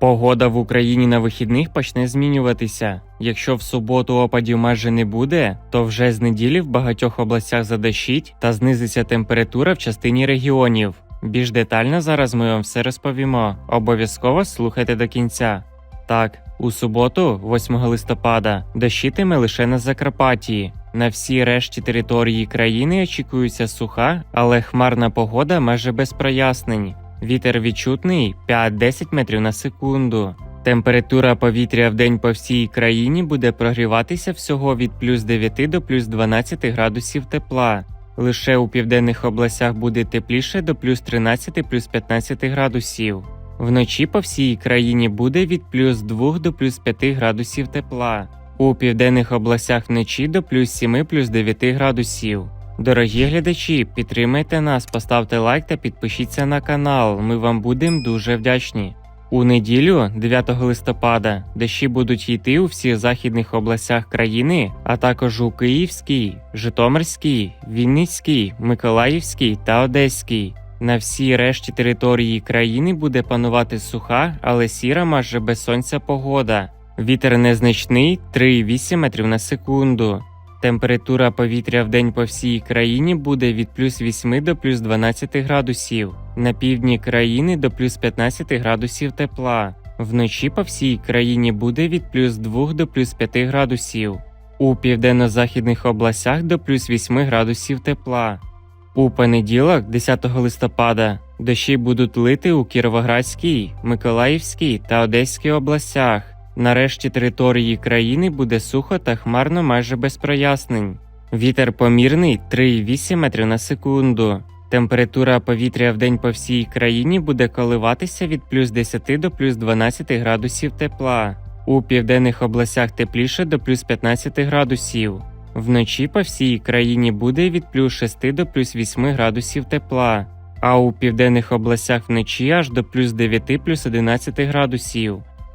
Погода в Україні на вихідних почне змінюватися. Якщо в суботу опадів майже не буде, то вже з неділі в багатьох областях задощить та знизиться температура в частині регіонів. Більш детально зараз ми вам все розповімо. Обов'язково слухайте до кінця. Так, у суботу, 8 листопада, дощитиме лише на Закарпатті. На всій решті території країни очікується суха, але хмарна погода майже без прояснень. Вітер відчутний 5-10 метрів на секунду. Температура повітря в день по всій країні буде прогріватися всього від плюс 9 до плюс 12 градусів тепла. Лише у південних областях буде тепліше до плюс 13 плюс 15 градусів. Вночі по всій країні буде від плюс 2 до плюс 5 градусів тепла. У південних областях вночі до плюс 7 плюс 9 градусів. Дорогі глядачі, підтримайте нас, поставте лайк та підпишіться на канал. Ми вам будемо дуже вдячні. У неділю, 9 листопада, дощі будуть йти у всіх західних областях країни, а також у Київській, Житомирській, Вінницькій, Миколаївській та Одеській. На всій решті території країни буде панувати суха, але сіра майже без сонця погода. Вітер незначний 3,8 метрів на секунду. Температура повітря в день по всій країні буде від плюс 8 до плюс 12 градусів, на півдні країни до плюс 15 градусів тепла. Вночі по всій країні буде від плюс 2 до плюс 5 градусів. У південно-західних областях до плюс 8 градусів тепла. У понеділок, 10 листопада, дощі будуть лити у Кіровоградській, Миколаївській та Одеській областях. Нарешті території країни буде сухо та хмарно майже без прояснень. Вітер помірний 3,8 метрів на секунду. Температура повітря в день по всій країні буде коливатися від плюс 10 до плюс 12 градусів тепла. У південних областях тепліше до плюс 15 градусів. Вночі по всій країні буде від плюс 6 до плюс 8 градусів тепла, а у південних областях вночі аж до плюс 9 плюс 11 градусів.